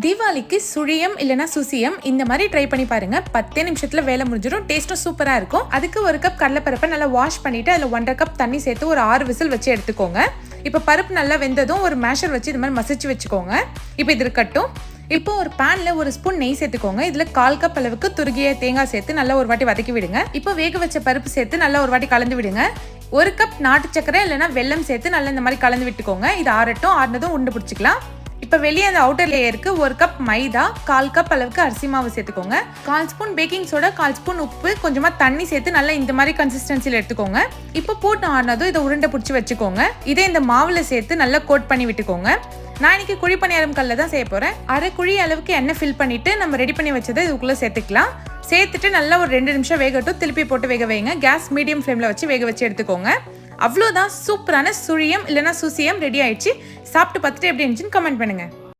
தீபாவளிக்கு சுழியம் இல்லைன்னா சுசியம் இந்த மாதிரி ட்ரை பண்ணி பாருங்க. பத்தே நிமிஷத்துல வேலை முடிஞ்சிடும். டேஸ்ட்டும் சூப்பரா இருக்கும். அதுக்கு ஒரு கப் கடலைப்பருப்பை நல்லா வாஷ் பண்ணிட்டு அதில் ஒன்றரை கப் தண்ணி சேர்த்து ஒரு ஆறு விசில் வச்சு எடுத்துக்கோங்க. இப்போ பருப்பு நல்லா வெந்ததும் ஒரு மேஷர் வச்சு இது மாதிரி மசிச்சு வச்சுக்கோங்க. இப்போ இது இருக்கட்டும். இப்போ ஒரு பேன்ல ஒரு ஸ்பூன் நெய் சேர்த்துக்கோங்க. இதுல கால் கப் அளவுக்கு துருகிய தேங்காய் சேர்த்து நல்லா ஒரு வாட்டி வதக்கி விடுங்க. இப்போ வேக வச்ச பருப்பு சேர்த்து நல்லா ஒரு வாட்டி கலந்து விடுங்க. ஒரு கப் நாட்டு சக்கரை இல்லைன்னா வெல்லம் சேர்த்து நல்லா இந்த மாதிரி கலந்து விட்டுக்கோங்க. இது ஆறட்டும் ஆறுனதும் உண்டு பிடிச்சிக்கலாம். இப்போ வெளியே அந்த அவுட்டர் லேயருக்கு ஒரு கப் மைதா கால் கப் அளவுக்கு அரிசி மாவு சேர்த்துக்கோங்க. கால் ஸ்பூன் பேக்கிங் சோடா கால் ஸ்பூன் உப்பு கொஞ்சமாக தண்ணி சேர்த்து நல்லா இந்த மாதிரி கன்சிஸ்டன்சியில் எடுத்துக்கோங்க. இப்போ போட்டு ஆடினதும் இதை உருண்டை பிடிச்சி வச்சுக்கோங்க. இதை இந்த மாவில் சேர்த்து நல்லா கோட் பண்ணி விட்டுக்கோங்க. நான் இன்னைக்கு குழி பணியாரம் கல்ல தான் செய்ய போகிறேன் அரை குழி அளவுக்கு எண்ணெய் ஃபில் பண்ணிவிட்டு நம்ம ரெடி பண்ணி வச்சதை இதுக்குள்ளே சேர்த்துக்கலாம். சேர்த்துட்டு நல்லா ஒரு ரெண்டு நிமிஷம் வேகட்டும். திருப்பி போட்டு வேக வைங்க. கேஸ் மீடியம் ஃப்ளேமில் வச்சு வேக வச்சு எடுத்துக்கோங்க. அவ்வளோதான். சூப்பரான சுழியம் இல்லைனா சுசியம் ரெடி ஆயிடுச்சு. சாப்பிட்டு பார்த்துட்டு எப்படி இருந்துச்சுன்னு கமெண்ட் பண்ணுங்கள்